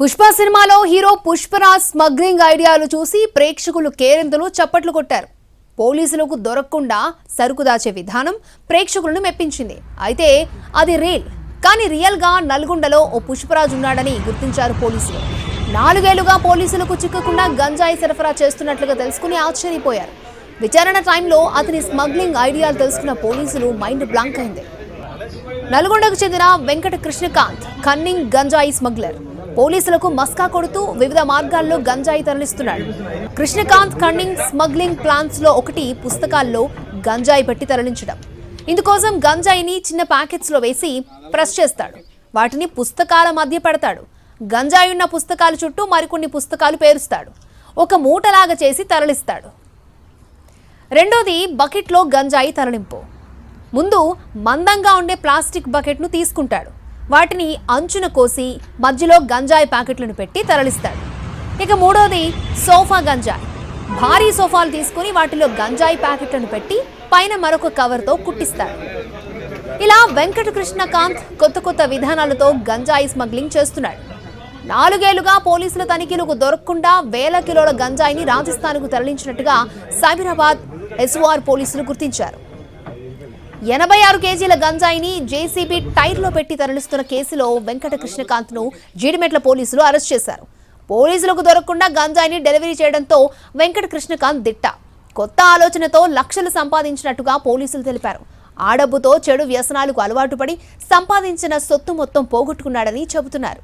పుష్ప సినిమాలో hero Pushparaj smuggling ఐడియాలు చూసి ప్రేక్షకులు కేరింతలు చప్పట్లు కొట్టారు. పోలీసులకు దొరకకుండా సరుకు దాచే విధానం ప్రేక్షకులను మెప్పించింది. అయితే అది రీల్ కానీ రియల్గా నల్గొండలో ఓ పుష్పరాజ్ ఉన్నాడని గుర్తించారు పోలీసులు. నాలుగేళ్ళుగా పోలీసులకు చిక్కకుండా గంజాయి సరఫరా చేస్తున్నట్లుగా తెలుసుకుని ఆశ్చర్యపోయారు. విచారణ టైంలో అతని స్మగ్లింగ్ ఐడియాలు తెలుసుకున్న పోలీసులు మైండ్ బ్లాంక్ అయింది. నల్గొండకు చెందిన వెంకట కృష్ణకాంత్ కన్నింగ్ గంజాయి స్మగ్లర్. పోలీసులకు మస్కా కొడుతూ వివిధ మార్గాల్లో గంజాయి తరలిస్తున్నాడు. కృష్ణకాంత్ కన్నింగ్ స్మగ్లింగ్ ప్లాన్స్లో ఒకటి పుస్తకాల్లో గంజాయి పెట్టి తరలించడం. ఇందుకోసం గంజాయిని చిన్న ప్యాకెట్స్లో వేసి ప్రెస్ చేస్తాడు. వాటిని పుస్తకాల మధ్య పెడతాడు. గంజాయి ఉన్న పుస్తకాల చుట్టూ మరికొన్ని పుస్తకాలు పేరుస్తాడు. ఒక మూటలాగా చేసి తరలిస్తాడు. రెండోది బకెట్లో గంజాయి తరలింపు. ముందు మందంగా ఉండే ప్లాస్టిక్ బకెట్ను తీసుకుంటాడు. వాటిని అంచున కోసి మధ్యలో గంజాయి ప్యాకెట్లను పెట్టి తరలిస్తాడు. ఇక మూడోది సోఫా గంజాయి. భారీ సోఫాలు తీసుకుని వాటిలో గంజాయి ప్యాకెట్లను పెట్టి పైన మరొక కవర్తో కుట్టిస్తాడు. ఇలా వెంకటకృష్ణకాంత్ కొత్త కొత్త విధానాలతో గంజాయి స్మగ్లింగ్ చేస్తున్నాడు. నాలుగేళ్ళుగా పోలీసుల తనిఖీలకు దొరకకుండా వేల కిలోల గంజాయిని రాజస్థాన్కు తరలించినట్టుగా సైబరాబాద్ ఎస్ఓఆర్ పోలీసులు గుర్తించారు. ఎనభై ఆరు కేజీల గంజాయిని జేసీబీ టైర్లో పెట్టి తరలిస్తున్న కేసులో వెంకట కృష్ణకాంత్ను జీడిమెట్ల పోలీసులు అరెస్ట్ చేశారు. పోలీసులకు దొరకకుండా గంజాయిని డెలివరీ చేయడంతో వెంకట కృష్ణకాంత్ దిట్ట. కొత్త ఆలోచనతో లక్షలు సంపాదించినట్టుగా పోలీసులు తెలిపారు. ఆ డబ్బుతో చెడు వ్యసనాలకు అలవాటు పడి సంపాదించిన సొత్తు మొత్తం పోగొట్టుకున్నాడని చెబుతున్నారు.